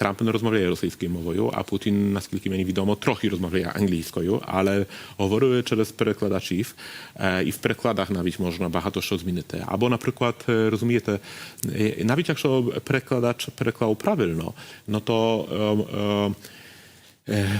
Трамп не розмовляє російською мовою, а Путін, наскільки мені відомо, трохи розмовляє англійською, але говорили через перекладачів, е, і в перекладах навіть можна багато що змінити. Або, наприклад, е, розумієте, е, навіть якщо перекладач переклав правильно, no to e, e,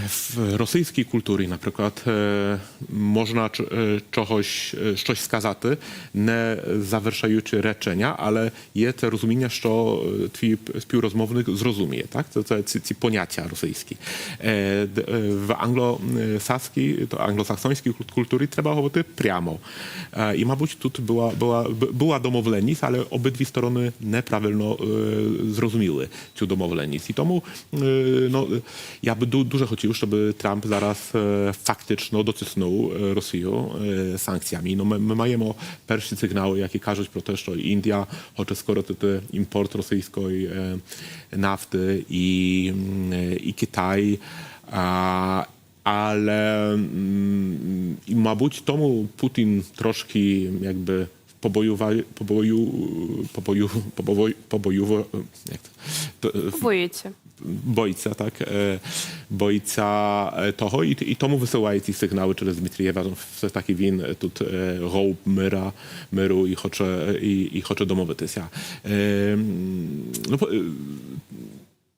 w rosyjskiej kulturі, наприклад, е, можна ч- е, чогось, е, щось сказати, не завершаючи речення, але є це розуміння, що е, твій співрозмовник зрозуміє. Так? Це, це ці, ці поняття російські. Е, д- е, В англосакській, то англосаксонській куль- культурі треба говорити прямо. Е, І, мабуть, тут була, була, б- була домовленість, але обидві сторони неправильно е, зрозуміли цю домовленість. І тому е, no, я би ду- дуже хотів, щоб Трамп зараз е, фактично дотиснув е, Росію е, санкціями. Ну, ми, ми маємо перші сигнали, які кажуть про те, що Індія хоче скоротити імпорт російської е, нафти і, м, е, і Китай. А, ale mm, i mabуть тому Путін трошки якби побоював, побою, побою, побою, побою, як це? Т- Боїться. boиться, tak, e, boиться e, toho i, i tomu wysyłają ci sygnały через Dmitrijewa, no, все таки він е, тут е, гоуб мира, миру і хоче, і, і хоче домовитися. Е, м, ну, по- е,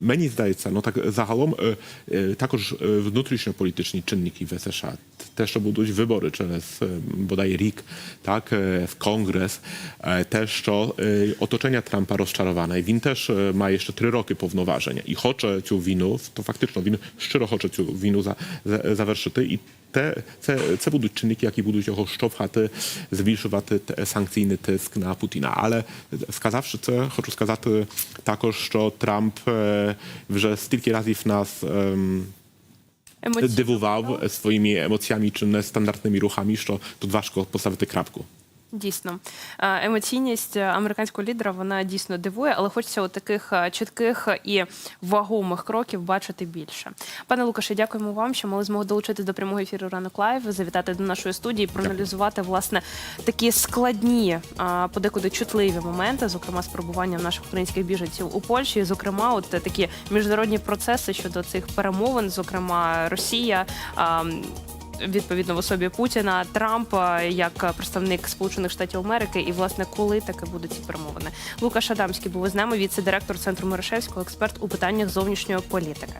Мені здається, ну так загалом е, е, також е, внутрішньополітичні чинники в США, те, що будуть вибори через е, бодай рік, так е, в конгрес, е, те, що е, оточення Трампа розчароване. Він теж е, має ще три роки повноваження і хоче цю війну, то фактично він щиро хоче цю війну за, за, завершити. І те, це, це будуть чинники, які будуть його штовхати, збільшувати те- санкційний тиск на Путіна. Але сказавши це, хочу сказати також, що Трамп е, вже стільки разів нас ем, Емоційно. дивував своїми емоціями чи нестандартними рухами, що тут важко поставити крапку. Дійсно, Е, емоційність американського лідера вона дійсно дивує, але хочеться от таких е, чітких і вагомих кроків бачити більше. Пане Лукаше, дякуємо вам, що мали змогу долучитись до прямого ефіру ранок лайв, завітати до нашої студії, проаналізувати власне такі складні, подекуди чутливі моменти, зокрема з наших українських біженців у Польщі, і, зокрема, от такі міжнародні процеси щодо цих перемовин, зокрема Росія. Відповідно в особі Путіна, Трампа як представник Сполучених Штатів Америки, і власне коли таке будуть ці перемовини. Лукаш Адамський був із нами, віце-директор центру Мирошевського, експерт у питаннях зовнішньої політики.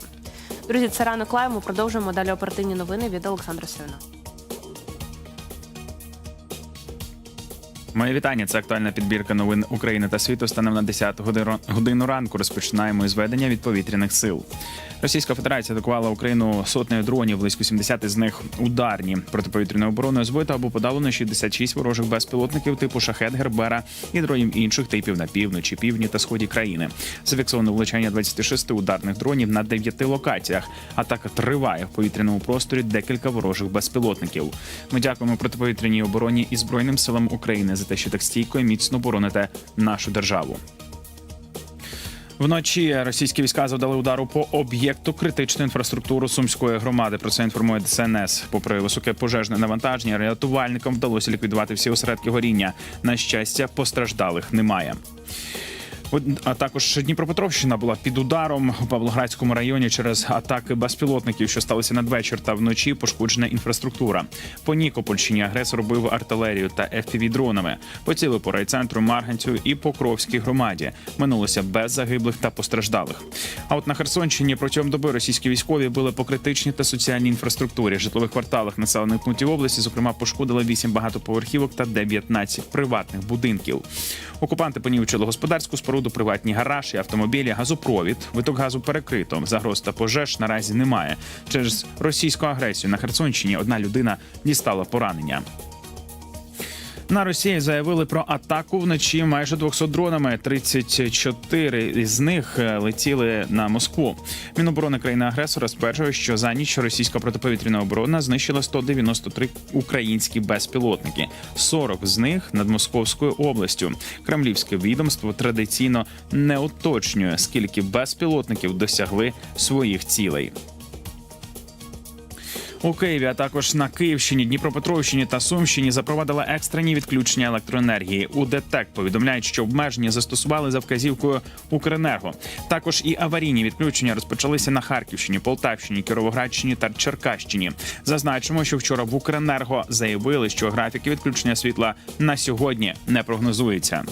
Друзі, це ранок лайв. Ми продовжуємо далі оперативні новини від Олександра Сивина. Моє вітання. Це актуальна підбірка новин України та світу. Станом на 10 годину- ранку. Розпочинаємо із ведення від повітряних сил. Російська Федерація атакувала Україну сотнею дронів, близько 70 із них ударні. Протиповітряною обороною збито або подавлено 66 ворожих безпілотників типу шахет, гербера і дронів інших типів на півночі, півдні та сході країни. Зафіксовано влучання 26 ударних дронів на 9 локаціях. Атака триває в повітряному просторі декілька ворожих безпілотників. Ми дякуємо протиповітряній обороні і збройним силам України за те, що так стійко і міцно бороните нашу державу. Вночі російські війська завдали удару по об'єкту критичної інфраструктури сумської громади. Про це інформує ДСНС. Попри високе пожежне навантаження, рятувальникам вдалося ліквідувати всі осередки горіння. На щастя, постраждалих немає. А також Дніпропетровщина була під ударом у Павлоградському районі через атаки безпілотників, що сталися надвечір та вночі. Пошкоджена інфраструктура. По Нікопольщині агресор бив артилерію та fpv дронами. Поцілив по райцентру Марганцю і Покровській громаді. Минулося без загиблих та постраждалих. А от на Херсонщині протягом доби російські військові били по критичній та соціальній інфраструктурі. Житлових кварталах населених пунктів області, зокрема, пошкодили 8 багатоповерхівок та 19 приватних будинків. Окупанти понівчили господарську споруду, приватні гаражі, автомобілі, газопровід. Виток газу перекрито. Загроз та пожеж наразі немає. Через російську агресію на Херсонщині одна людина дістала поранення. На Росії заявили про атаку вночі майже 200 дронами. 34 з них е, летіли на Москву. Міноборони країни-агресора стверджує, що за ніч російська протиповітряна оборона знищила 193 українські безпілотники. 40 з них над Московською областю. Кремлівське відомство традиційно не уточнює, скільки безпілотників досягли своїх цілей. У Києві, а також на Київщині, Дніпропетровщині та Сумщині запровадили екстрені відключення електроенергії. У ДТЕК повідомляють, що обмеження застосували за вказівкою Укренерго. Також і аварійні відключення розпочалися на Харківщині, Полтавщині, Кіровоградщині та Черкащині. Зазначимо, що вчора в Укренерго заявили, що графіки відключення світла на сьогодні не прогнозуються.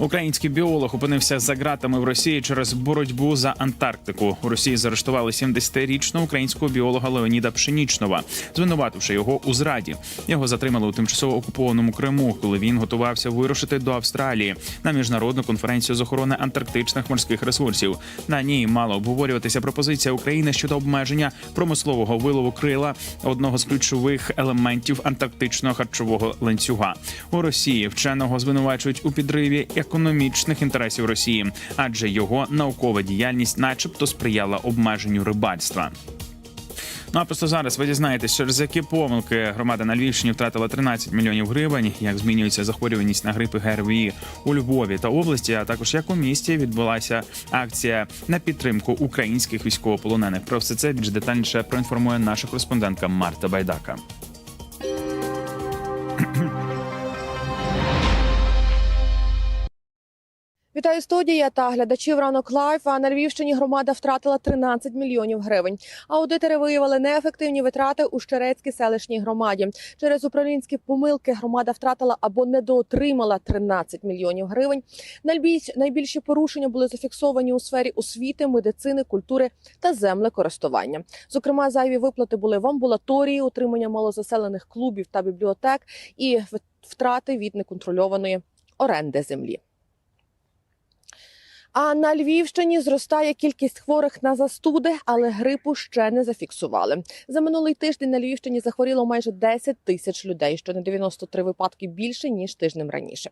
Український біолог опинився за ґратами в Росії через боротьбу за Антарктику. У Росії заарештували 70-річного українського біолога Леоніда Пшенічнова, звинувативши його у зраді. Його затримали у тимчасово окупованому Криму, коли він готувався вирушити до Австралії на міжнародну конференцію з охорони антарктичних морських ресурсів. На ній мала обговорюватися пропозиція України щодо обмеження промислового вилову крила одного з ключових елементів антарктичного харчового ланцюга. У Росії вченого звинувачують у підриві економічних інтересів Росії, адже його наукова діяльність, начебто, сприяла обмеженню рибальства. Ну а просто зараз ви дізнаєтесь, через які помилки громада на Львівщині втратила 13 мільйонів гривень, як змінюється захворюваність на грипи ГРВІ у Львові та області, а також як у місті відбулася акція на підтримку українських військовополонених. Про все це більш детальніше проінформує наша кореспондентка Марта Байдака. Вітаю студія та глядачів ранок лайф. На Львівщині громада втратила 13 мільйонів гривень. Аудитори виявили неефективні витрати у Щерецькій селищній громаді. Через управлінські помилки громада втратила або недоотримала 13 мільйонів гривень. Найбільш найбільші порушення були зафіксовані у сфері освіти, медицини, культури та землекористування. Зокрема, зайві виплати були в амбулаторії, утримання малозаселених клубів та бібліотек і втрати від неконтрольованої оренди землі. А на Львівщині зростає кількість хворих на застуди, але грипу ще не зафіксували. За минулий тиждень на Львівщині захворіло майже 10 тисяч людей, що на 93 випадки більше ніж тижнем раніше.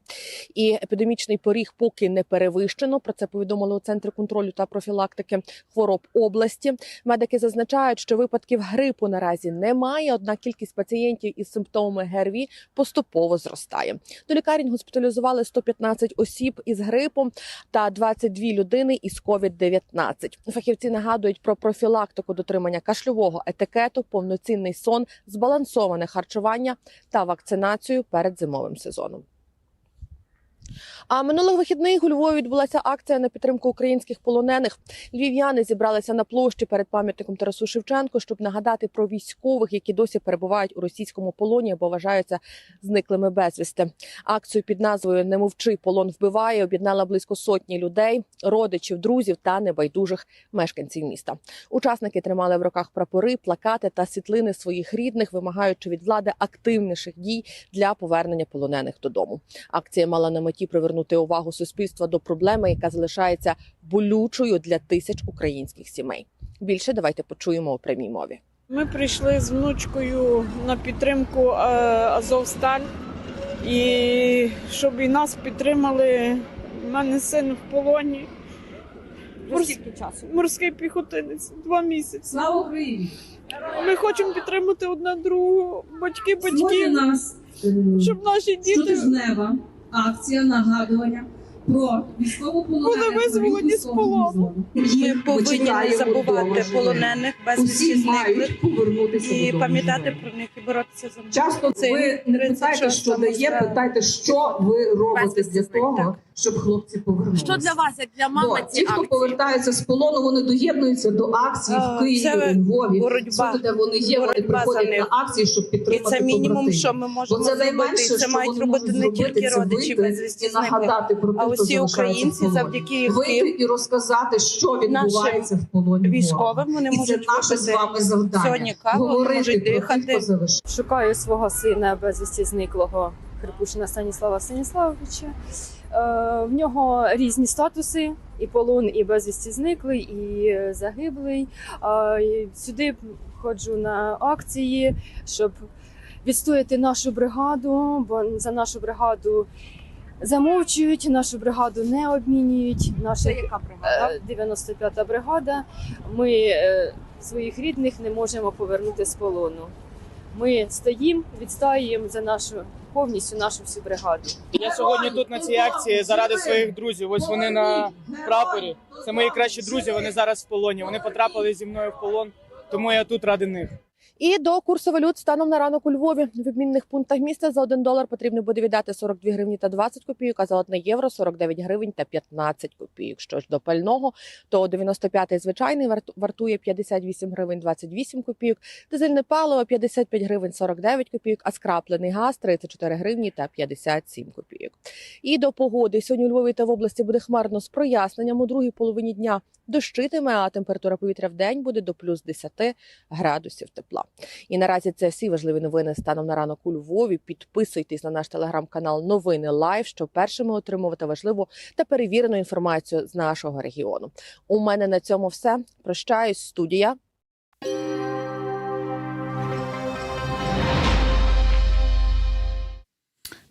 І епідемічний поріг поки не перевищено. Про це повідомили у центрі контролю та профілактики хвороб області. Медики зазначають, що випадків грипу наразі немає. Однак кількість пацієнтів із симптомами ГРВІ поступово зростає. До лікарень госпіталізували 115 осіб із грипом та 22 людини із COVID-19. Фахівці нагадують про профілактику дотримання кашльового етикету, повноцінний сон, збалансоване харчування та вакцинацію перед зимовим сезоном. А минулих вихідних у Львові відбулася акція на підтримку українських полонених. Львів'яни зібралися на площі перед пам'ятником Тарасу Шевченко, щоб нагадати про військових, які досі перебувають у російському полоні або вважаються зниклими безвісти. Акцію під назвою Не мовчи, полон вбиває об'єднала близько сотні людей, родичів, друзів та небайдужих мешканців міста. Учасники тримали в руках прапори, плакати та світлини своїх рідних, вимагаючи від влади активніших дій для повернення полонених додому. Акція мала на меті привернути увагу суспільства до проблеми, яка залишається болючою для тисяч українських сімей. Більше давайте почуємо у прямій мові. Ми прийшли з внучкою на підтримку е, Азовсталь і щоб і нас підтримали. У мене син в полоні. Морс- часу? Морський піхотинець, два місяці. Слава Україні! Ми хочемо підтримати одна другу, батьки, нас е, щоб наші діти щотижнева акція нагадування про військову визволені з полону. Ми повинні не забувати полонених безвісті зниклих повернутися і додому. пам'ятати про них і боротися за них. Часто Це ви не питайте, що дає, питайте, що ви робите для того, так. щоб хлопці повернулися. Що для вас, як для мами, Бо ці ті, хто повертаються з полону, вони доєднуються до акцій А, в Києві, це у Львові. боротьба. Всюди, де вони є, вони приходять на акції, щоб І підтримати це мінімум, що ми можемо Бо це зробити. найменше, це що мають вони робити можуть не тільки родичі вийти безвісті і зниклих, нагадати про а усі залишається українці, завдяки Вийти і розказати, що відбувається в полоні військовим вони можуть наше з вами завдання. сьогодні каву, Говорити можуть дихати. Шукаю свого сина безвісті зниклого Крипушина Станіслава Станіславовича. Е, в нього різні статуси: і полон, і безвісті зниклий, і загиблий. Е, сюди ходжу на акції, щоб відстояти нашу бригаду, бо за нашу бригаду замовчують, нашу бригаду не обмінюють. Наша яка бригада? Е, 95-та бригада. Ми е, своїх рідних не можемо повернути з полону. Ми стоїмо, відстоюємо за нашу повністю нашу всю бригаду. Я сьогодні тут на цій акції заради своїх друзів. Ось вони на прапорі. Це мої кращі друзі. Вони зараз в полоні. Вони потрапили зі мною в полон, тому я тут ради них. І до курсу валют станом на ранок у Львові в обмінних пунктах міста за 1 долар потрібно буде віддати 42 гривні та 20 копійок, а за 1 євро 49 гривень та 15 копійок. Що ж до пального, то 95-й звичайний варт- вартує 58 гривень 28 копійок, дизельне паливо 55 гривень 49 копійок, а скраплений газ 34 гривні та 57 копійок. І до погоди сьогодні у Львові та в області буде хмарно з проясненням у другій половині дня дощитиме, а температура повітря в день буде до плюс 10 градусів тепла. І наразі це всі важливі новини станом на ранок у Львові. Підписуйтесь на наш телеграм-канал Новини Лайв, щоб першими отримувати важливу та перевірену інформацію з нашого регіону. У мене на цьому все. Прощаюсь, студія.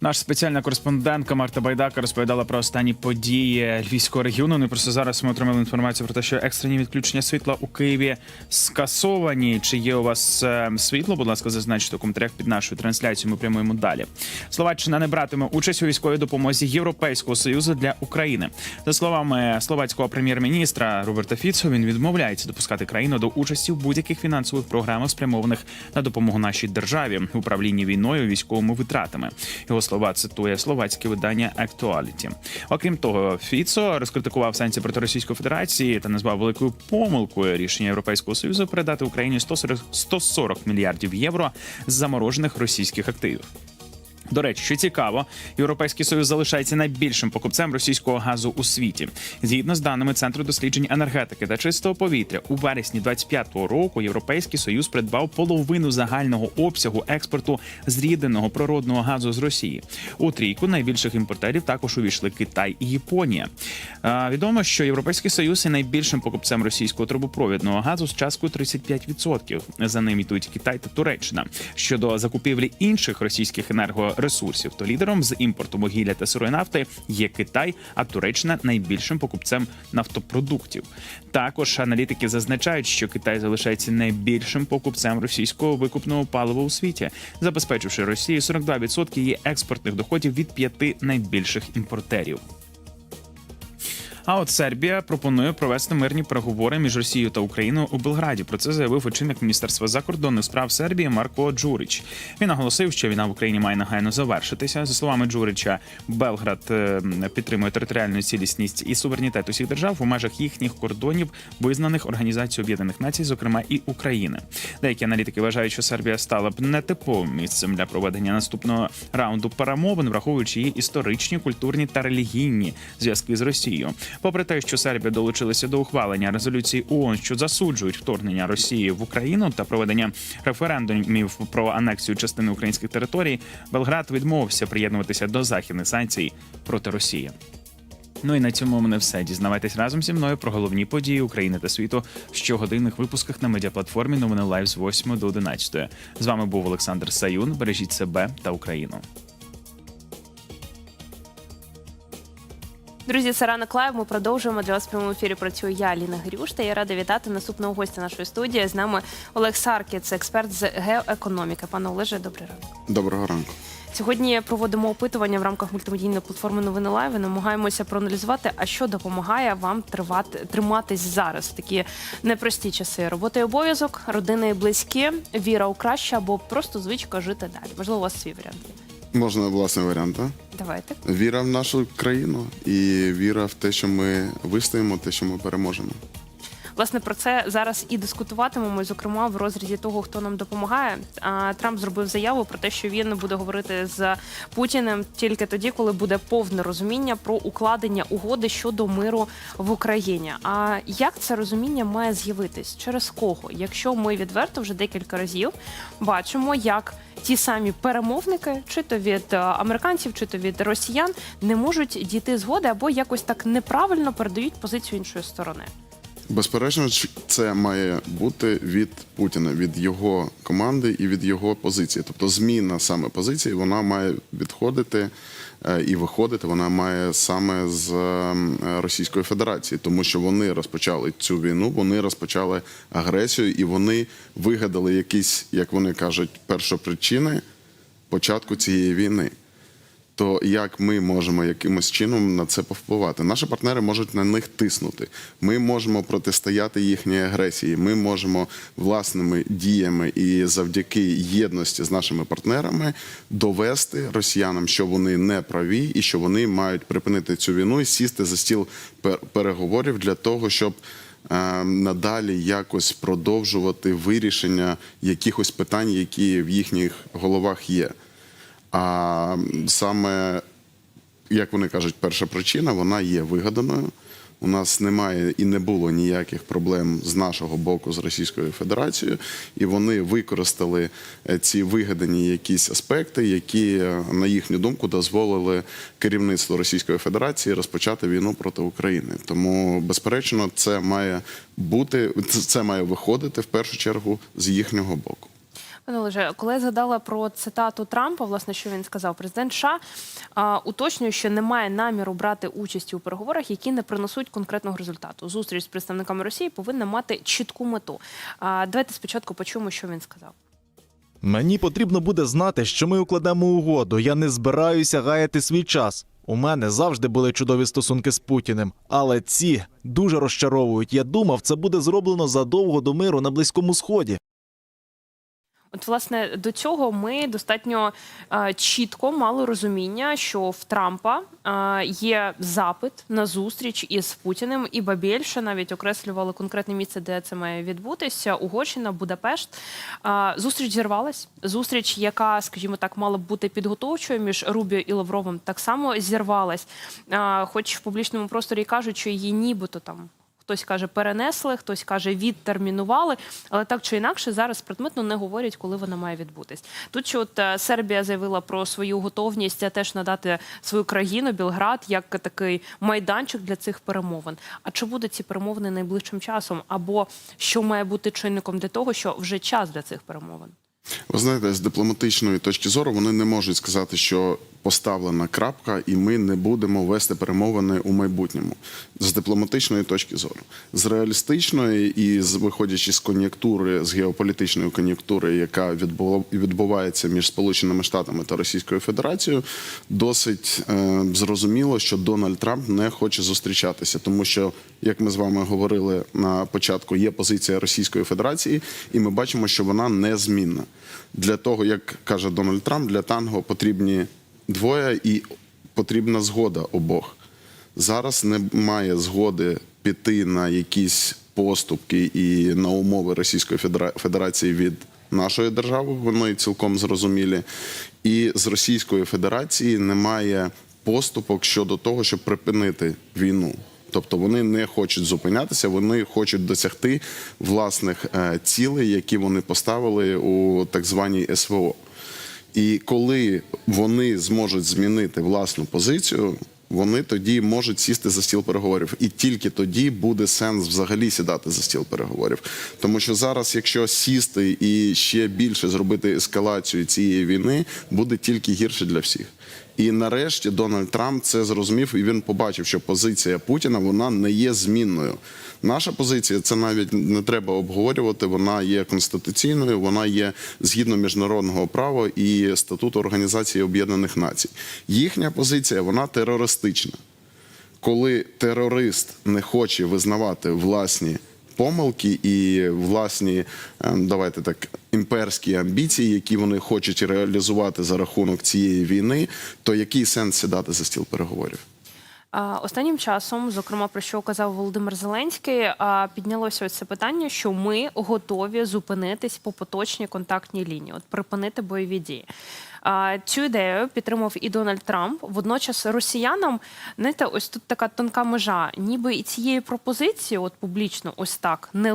Наш спеціальна кореспондентка Марта Байдака розповідала про останні події львівського регіону. Ну і просто зараз ми отримали інформацію про те, що екстрені відключення світла у Києві скасовані. Чи є у вас е, світло? Будь ласка, зазначте у коментарях під нашою трансляцією. Ми прямуємо далі. Словаччина не братиме участь у військовій допомозі Європейського союзу для України. За словами словацького прем'єр-міністра Роберта Фіцо, він відмовляється допускати країну до участі в будь-яких фінансових програмах, спрямованих на допомогу нашій державі управлінні війною, військовими витратами. Його слова цитує словацьке видання Actuality. Окрім того, Фіцо розкритикував санкції проти Російської Федерації та назвав великою помилкою рішення Європейського союзу передати Україні 140 140 мільярдів євро заморожених російських активів. До речі, що цікаво, європейський союз залишається найбільшим покупцем російського газу у світі. Згідно з даними центру досліджень енергетики та чистого повітря, у вересні 25-го року європейський союз придбав половину загального обсягу експорту зрідненого природного газу з Росії. У трійку найбільших імпортерів також увійшли Китай і Японія. Відомо, що європейський союз є найбільшим покупцем російського трубопровідного газу з часткою 35%. За ним йдуть Китай та Туреччина. Щодо закупівлі інших російських енергоресурсів, то лідером з імпорту вугілля та сирої нафти є Китай, а Туреччина найбільшим покупцем нафтопродуктів. Також аналітики зазначають, що Китай залишається найбільшим покупцем російського викупного палива у світі, забезпечивши Росію 42% її експортних доходів від п'яти найбільших імпортерів. А от Сербія пропонує провести мирні переговори між Росією та Україною у Белграді. Про це заявив очільник Міністерства закордонних справ Сербії Марко Джурич. Він наголосив, що війна в Україні має негайно завершитися. За словами Джурича, Белград е, підтримує територіальну цілісність і суверенітет усіх держав у межах їхніх кордонів, визнаних Організацією Об'єднаних Націй, зокрема і України. Деякі аналітики вважають, що Сербія стала б нетиповим місцем для проведення наступного раунду перемовин, враховуючи її історичні, культурні та релігійні зв'язки з Росією. Попри те, що Сербія долучилася до ухвалення резолюції ООН, що засуджують вторгнення Росії в Україну та проведення референдумів про анексію частини українських територій, Белград відмовився приєднуватися до західних санкцій проти Росії. Ну і на цьому мене все. Дізнавайтесь разом зі мною про головні події України та світу в щогодинних випусках на медіаплатформі Новини Лайв з 8 до 11. З вами був Олександр Саюн. Бережіть себе та Україну. Друзі, це ранок лайв. Ми продовжуємо для вас в прямому ефірі. Працюю я, Ліна Грюш, та я рада вітати наступного гостя нашої студії. З нами Олег Сарки, це експерт з геоекономіки. Пане Олеже, добрий ранок. Доброго ранку. Сьогодні проводимо опитування в рамках мультимедійної платформи Новини Лайв. і Намагаємося проаналізувати, а що допомагає вам тривати триматись зараз в такі непрості часи. Робота і обов'язок, родини і близькі, віра у краще або просто звичка жити далі. Можливо, у вас свій варіант. Можна власний варіант. а? Давайте. Віра в нашу країну і віра в те, що ми вистоїмо, те, що ми переможемо. Власне про це зараз і дискутуватимемо, зокрема в розрізі того, хто нам допомагає. А Трамп зробив заяву про те, що він буде говорити з Путіним тільки тоді, коли буде повне розуміння про укладення угоди щодо миру в Україні. А як це розуміння має з'явитись? Через кого? Якщо ми відверто вже декілька разів бачимо, як ті самі перемовники, чи то від е, американців, чи то від росіян, не можуть дійти згоди або якось так неправильно передають позицію іншої сторони. Безперечно, це має бути від Путіна, від його команди і від його позиції. Тобто зміна саме позиції вона має відходити е, і виходити. Вона має саме з е, Російської Федерації, тому що вони розпочали цю війну, вони розпочали агресію і вони вигадали якісь, як вони кажуть, першопричини початку цієї війни. То як ми можемо якимось чином на це повпливати? Наші партнери можуть на них тиснути. Ми можемо протистояти їхній агресії. Ми можемо власними діями і завдяки єдності з нашими партнерами довести росіянам, що вони не праві, і що вони мають припинити цю війну і сісти за стіл пер- переговорів для того, щоб е, надалі якось продовжувати вирішення якихось питань, які в їхніх головах є. А саме, як вони кажуть, перша причина вона є вигаданою. У нас немає і не було ніяких проблем з нашого боку з Російською Федерацією, і вони використали е, ці вигадані якісь аспекти, які, е, на їхню думку, дозволили керівництву Російської Федерації розпочати війну проти України. Тому, безперечно, це має бути це- це має виходити в першу чергу з їхнього боку. Пане Олеже, коли я згадала про цитату Трампа, власне, що він сказав, президент США уточнює, що немає наміру брати участь у переговорах, які не принесуть конкретного результату. Зустріч з представниками Росії повинна мати чітку мету. А, давайте спочатку почуємо, що він сказав. Мені потрібно буде знати, що ми укладемо угоду. Я не збираюся гаяти свій час. У мене завжди були чудові стосунки з Путіним, але ці дуже розчаровують. Я думав, це буде зроблено задовго до миру на Близькому Сході. От, власне, до цього ми достатньо е, чітко мали розуміння, що в Трампа е, є запит на зустріч із Путіним, і ба більше навіть окреслювали конкретне місце, де це має відбутися. Угорщина, Будапешт. Е, зустріч зірвалась. Зустріч, яка, скажімо так, мала б бути підготовчою між Рубіо і Лавровим, так само зірвалась. Е, хоч в публічному просторі кажуть, що її нібито там. Хтось каже, перенесли, хтось каже, відтермінували, але так чи інакше зараз предметно не говорять, коли вона має відбутись. Тут що от е, Сербія заявила про свою готовність е, теж надати свою країну Білград як такий майданчик для цих перемовин. А чи будуть ці перемовини найближчим часом? Або що має бути чинником для того, що вже час для цих перемовин? Ви знаєте, з дипломатичної точки зору вони не можуть сказати, що поставлена крапка, і ми не будемо вести перемовини у майбутньому. З дипломатичної точки зору, з реалістичної і з виходячи з кон'юнктури, з геополітичної кон'юнктури, яка відбувається між Сполученими Штатами та Російською Федерацією, досить е, зрозуміло, що Дональд Трамп не хоче зустрічатися, тому що, як ми з вами говорили на початку, є позиція Російської Федерації, і ми бачимо, що вона незмінна. Для того, як каже Дональд Трамп, для танго потрібні двоє і потрібна згода обох. Зараз немає згоди піти на якісь поступки і на умови Російської Федера- Федерації від нашої держави. Вони цілком зрозумілі. І з Російської Федерації немає поступок щодо того, щоб припинити війну. Тобто вони не хочуть зупинятися, вони хочуть досягти власних е, цілей, які вони поставили у так званій СВО. І коли вони зможуть змінити власну позицію, вони тоді можуть сісти за стіл переговорів, і тільки тоді буде сенс взагалі сідати за стіл переговорів. Тому що зараз, якщо сісти і ще більше зробити ескалацію цієї війни, буде тільки гірше для всіх. І нарешті Дональд Трамп це зрозумів, і він побачив, що позиція Путіна вона не є змінною. Наша позиція це навіть не треба обговорювати. Вона є конституційною, вона є згідно міжнародного права і статуту Організації Об'єднаних Націй. Їхня позиція вона терористична. Коли терорист не хоче визнавати власні помилки і власні, е, давайте так, імперські амбіції, які вони хочуть реалізувати за рахунок цієї війни, то який сенс сідати за стіл переговорів? Останнім часом, зокрема, про що казав Володимир Зеленський, піднялося ось це питання, що ми готові зупинитись по поточній контактній лінії, от припинити бойові дії. Цю ідею підтримав і Дональд Трамп. Водночас росіянам, знаєте, ось тут така тонка межа, ніби і цієї пропозиції, от публічно, ось так не